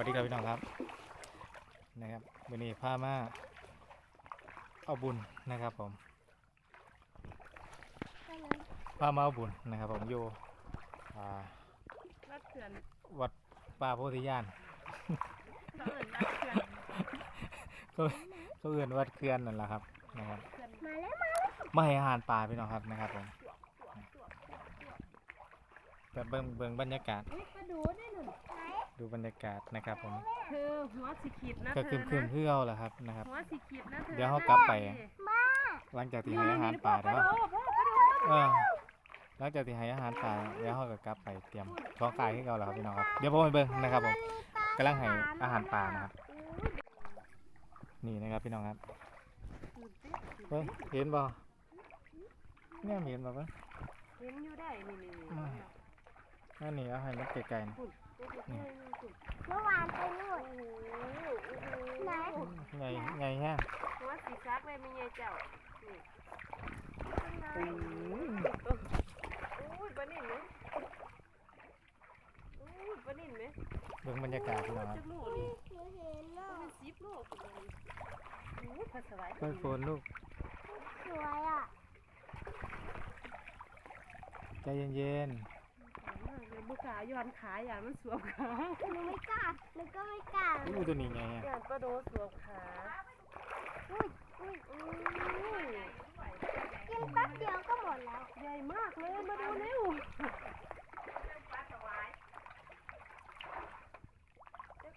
วัสดีครับพี่น้องครับนะครับวันนี้พามาเอาบุญนะครับผมพามาเอาบุญนะครับผมอยู่อ่ารัดเขื่อนวัดป่าโพธิญาณเขาเอินรัดเขื่อนเขาเขาเอื่นวัดเคื่อนนั่นแหละครับนะครับเขื่อนมาแล้วมาแล้วมาให้อาหารป่าพี่น้องครับนะครับผมแบบเบิ่งเบิ่งบรรยากาศอุ๊ยกระดูได้หนุนไหน ดูบรรยากาศนะครับผมเธอหัวสีขีดนะก็เธคือมคืมนะเพื่อเอาแหละครับนะครับ หัวสีขีดนะเธอเดี๋ยวเขากลับไปมาหลังจากที่ให้อาหารป่าไปแล้วดูพ่อไปดูเออหลังจากที่ให้อาหารป่าแล้วเขาก็กลับไปเตรียมท้องกายให้เขาแล้วครับพี่น้องครับเดี๋ยวผมไปเบิ่งนะครับผมกำลังให้อาหารป่านะครับ นี่นะครับพี่น้องครับเบิ่งเห็นบ่เนี่ยเห็นบ่เบิ่งเห็นอยู่ได้นี่นี่อืมนั่นนี่เอาให้มันไกลๆนะคุณนี่คุณ เมื่อวานไปนู่นไหนใหญ่ใหญ่แห้งหัวสีซักเลยไม่ใหญ่เจ้านี่โอ้ยอุ้ยปลานิ่นไหมอุ้ยปลานิ่นไหมเบิ่งบรรยากาศพี่น้องครับจักลูกนี่หนูเห็นน่ะมันสิบลูกอุ้ยพัสวายค่อยโฟนลูก สวยอะ ใจเย็น เลยบุขาย้อนขาอย่างมันสวมขาหนูไม่กล้าหนูก็ไม่กล้าๆอู้ตัวนี้ไงอะย่านปลาโดสวมขาอุ้ยอุ้ยอุ้ยกินแป๊บเดียวก็หมดแล้ว ใหญ่มากเลยมาดูเร็วเจ้าปลาสวายเจ้า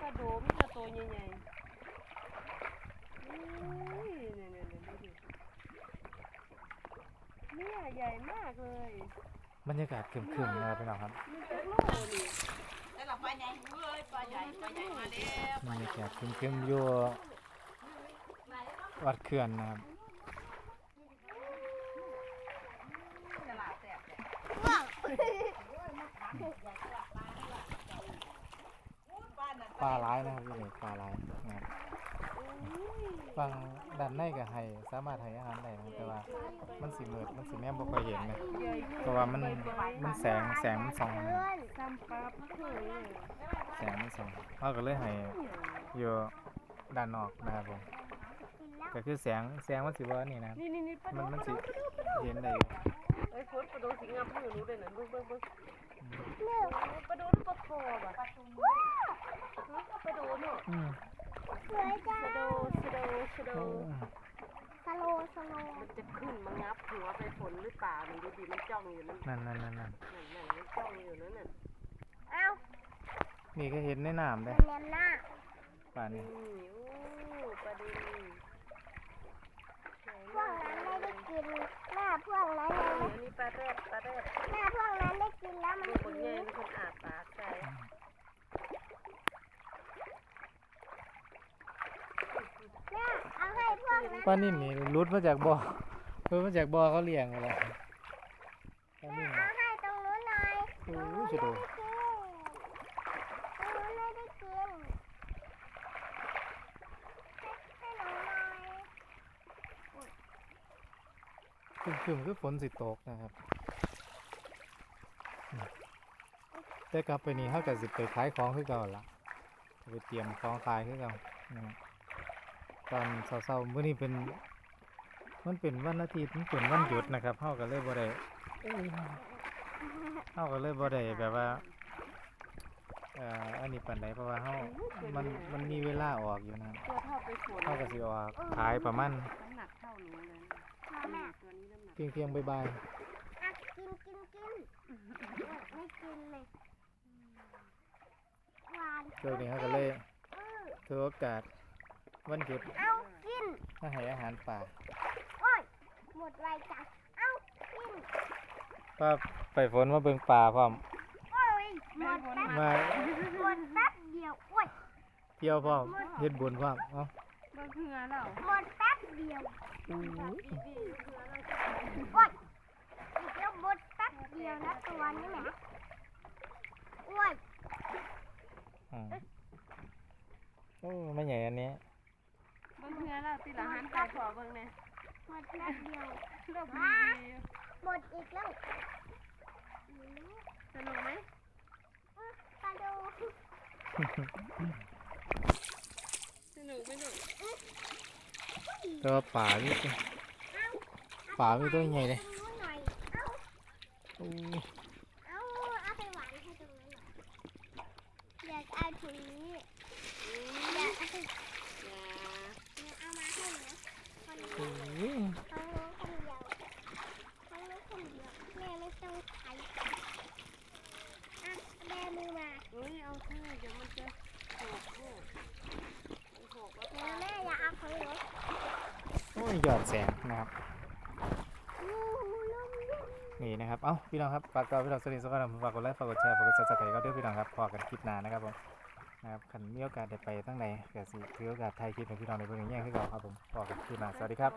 ปลาโดมเจ้าตัวใหญ่ๆอุ้ยเนี่ยเนี่ยเนี่ยดูดิเนี่ยใหญ่มากเลย บรรยากาศครึมๆนะครับพี่น้องครับมันจะโลนี่แล้วเราเปลาใหญ่ปลาใหญ่มาแล้วบรรยากาศครึมๆอยู่วัดเขื่อนนะครับตลาดแซ่บเนี่ยว้าวบ้านนั้นปลาร้ายนะครับพี่เด็กปลาร้ายนะครับ ฟังด้านในก็ให้สามารถให้อาหารได้นะครับแต่ว่ามันสิมืดมันสิแนมบ่ค่อยเห็นนะใหญ่เพราะว่ามันมันแสงแสงมันส่องนะเพื่อนซ้ำปลาพักเถอะแสงมันส่องเขาก็เลยให้อยู่ด้านนอกนะครับผมกินแล้วก็คือแสงแสงมันสิบ่นี่นะครับนี่นี่นี่ปลาโดมันมันปลาสิโดปลาโดเห็นได้อยู่เอ้ยฝนปลาโดสิงับมือหนูเลยนะเบิ่งเบิ่งเบิ่งเนื้อปลาโดนปลาคอบ่ะว้าวปลาโดเนาะอืมสวยจังสะโดสะ โดสะโดโอ้สโลว์สโลว์มันจะขึ้นมางับหัวไปฝนหรือเปล่านี่ดูดิมันจ้องอยู่นั่นนั่นนั่นนั่นนั่นนั่นนั่นมันจ้องอยู่นั่นน่ะเอ้านี่ก็เห็นในน้ำได้แนมหน้าป่านนี้นี่โอ้ปลาดินใหญ่พวมากนั้นเลไม่ได้ยกินหน้าพวกนั้นยังไม่อันนี้ปลาแรดปลาแรดหน้าพวกนั้นได้กินแล้วมันดูคนหิใหญ่วเป็นคนอาบปากใส่ แม่เอาให้พวกนั้น ปลานิ่มนี่รุดมาจากบ่อรุดมาจากบ่อเขาเลี้ยงอะไรปลานิ่มเอาให้ตรงนู้นหน่อยโอ้ตรงโหนู้นสุไม่ดได้โดกินตรงนู้นไม่ได้กินให้หนูหน่อยครึมคือฝนสิตกนะครับ แต่กลับไปนี่เขาก็สิไปขายของคือเก่าละไปเตรียมของขายคือเก่านะครับ ตอนเช้าๆมื้อนี้เป็น มันเป็นวันอาทิตย์มันเป็นวันหยุดนะครับเฮาก็เลยบ่ได้เอ้ยเฮาก็เลยบ่ได้แบบว่าเอ่ออันนี้ปานใดเพราะว่าเฮามันมันมีเวลาออกอยู่นะครับตัวเท่าไปฝนเฮาก็สิออกขายประมาณน้ำหนักเท่าหนูเลยมาแม่ตัวนี้น้ำหนักเพียงเพียงๆบ่ายอะกินกินกินไม่กินเลยหวานๆเดี๋ยวนี้เฮาก็เลยเออถือโอกาส วันหยุดเอากินมาให้อาหารป่าโอ้ยหมดไวจังเอากินก็ไปฝนมาเบิ่งป่าพร้อม โอ้ยหมดแป๊บมาหมดแป๊บเดียวโอ้ยเที่ยวพร้อมเฮ็ดบุญพร้อมเอ้าบางเหือเราหมดแป๊บเดียวอู้ยดีๆเหือเราจะโอ้ยอีกแล้วหมดแป๊บเดียวนะตัวนี้แหมโอ้ยอืมโอ้ไม่ใหญ่อันนี้บาง เหือเราตีละหันไปขอเบิ่งแหน่หมดแป๊บเดียวเลิกดีหมดอีกแล้วอืมสนุกไหมปลาดูสนุกไหมลูกแต่ว่าป่านี่ตัวป่ามีตัวใหญ่เลยนู้นหน่อย เอา อู้ เอาเอาไปหวานให้ตรงนั้นหน่อยอยากเอาถุงนี้ อืม อยากเอา อย่า เอามาให้หนูคนนี้ อู้ ของหนูคนเดียวของหนูคนเดียวแม่ไม่ต้องใช้อะแม่มือมา เฮ้ยเอาเถอะเดี๋ยวมันจะหกลูกมันหกแล้ว แม่ ตาย แม่อย่าเอาของหนู โอ้ยอดแสงนะครับนี่นะครับ เอ้าพี่น้องครับฝากกดพี่น้องสวัสดีสวัสดีฝากกดไลค์ฝากกดแชร์ฝากกดซับสไครต์ก็ด้วยพี่น้องครับพอกันคลิปหน้านะครับผมนะครับขันมีโอกาสได้ไปตั้งไหนก็สิถือโอกาสไทยคลิปให้พี่น้องในเรื่อนแย่ขึ้นก่อนครับผมพอกันคลิปหน้าสวัสดีครับ